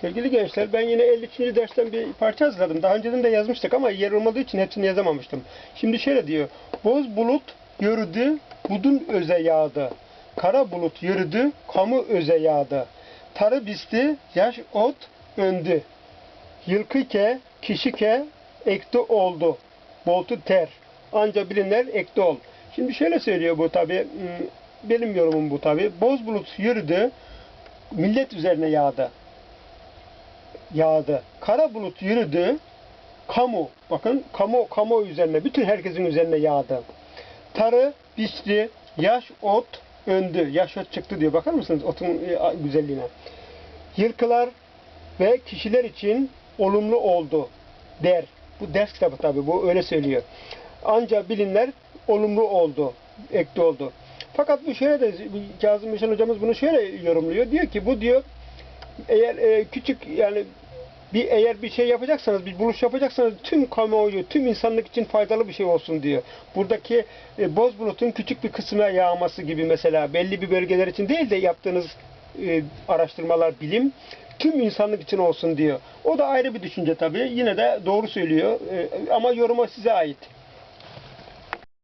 Sevgili gençler ben yine 53. dersten bir parça hazırladım. Daha önceden de yazmıştık ama yer olmadığı için hepsini yazamamıştım. Şimdi şöyle diyor. Boz bulut yürüdü, budun öze yağdı. Kara bulut yürüdü, kamu öze yağdı. Tarı bisti, yaş ot öndü. Yılkı ke, kişi ke, ekti oldu. Boltu ter. Anca bilinler ekti ol. Şimdi şöyle söylüyor bu tabi. Benim yorumum bu tabi. Boz bulut yürüdü, millet üzerine yağdı yağdı. Kara bulut yürüdü. Kamu, bakın kamu kamu üzerine, bütün herkesin üzerine yağdı. Tarı biçti, yaş ot öndü. Yaş ot çıktı diyor. Bakar mısınız otun e, güzelliğine? Yılkılar ve kişiler için olumlu oldu der. Bu ders kitabı tabi bu öyle söylüyor. Anca bilinler olumlu oldu, ekli oldu. Fakat bu şöyle de Kazım Işan hocamız bunu şöyle yorumluyor. Diyor ki bu diyor eğer e, küçük yani bir eğer bir şey yapacaksanız, bir buluş yapacaksanız tüm kamuoyu, tüm insanlık için faydalı bir şey olsun diyor. Buradaki e, boz bulutun küçük bir kısmına yağması gibi mesela belli bir bölgeler için değil de yaptığınız e, araştırmalar, bilim tüm insanlık için olsun diyor. O da ayrı bir düşünce tabii. Yine de doğru söylüyor. E, ama yoruma size ait.